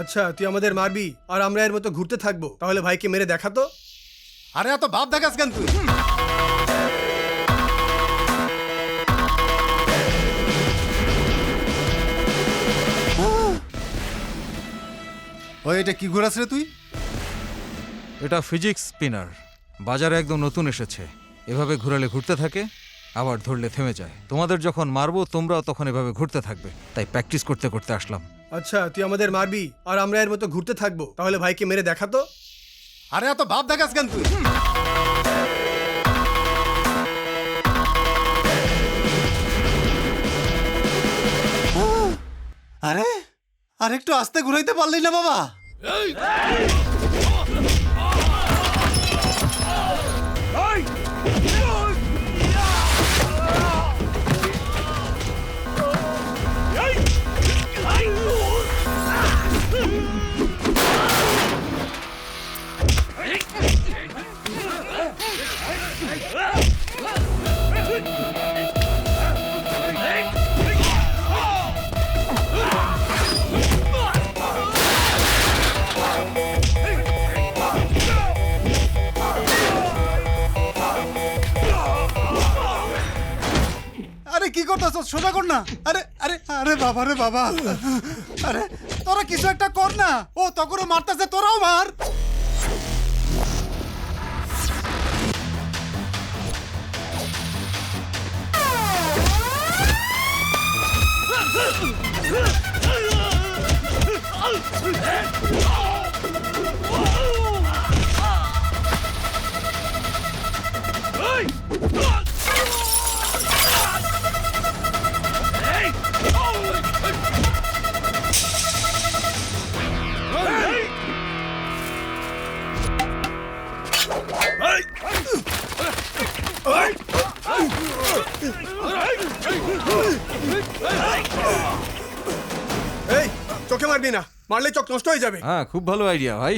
আচ্ছা তুই আমাদের মারবি আর আমরা এর মতো ঘুরতে থাকব। তাহলে ভাইকে মেরে দেখাতো আরে এত ভাব দেখাস কেন তুই? ওই এটা কি ঘোরাস রে তুই? এটা ফিজিক্স স্পিনার। বাজারে একদম নতুন এসেছে। এভাবে ঘুরালে ঘুরতে থাকে আবার ধরলে থেমে যায়। তোমাদের যখন মারবো তোমরাও তখন এভাবে ঘুরতে থাকবে। তাই প্র্যাকটিস করতে করতে আসলাম। আচ্ছা তুই আমাদের মারবি আর আমরা এর মতো ঘুরতে থাকব। তাহলে ভাইকে মেরে দেখাতো আরে এত ভাব দেখাস কেন তুই? আরে আর একটু আস্তে ঘুরাইতে পারলি না বাবা। আরে, কি করতেছ? সোজা কর না। আরে আরে আরে বাবা রে বাবা। আরে, তোরা কিছু একটা কর না। ও, তখনও মারতেছে, তোরাও মার। এই চোখে মারবি না। মারলে চোখ নষ্ট হয়ে যাবে। হ্যাঁ খুব ভালো আইডিয়া ভাই।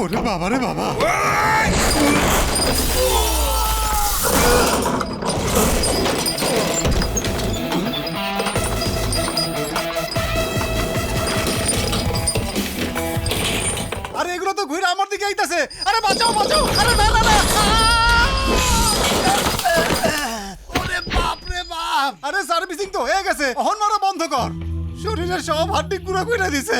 ওরে বাবা রে বাবা। দিকে আইতাছে। আরে বাঁচাও বাঁচাও। আরে না না না। ওরে বাপ রে বাপ। আরে সার্ভিসিং তো হয়ে গেছে। অহন মারা বন্ধ কর। শরীরের সব হাড্ডি কুড়া কুড়া দিছে।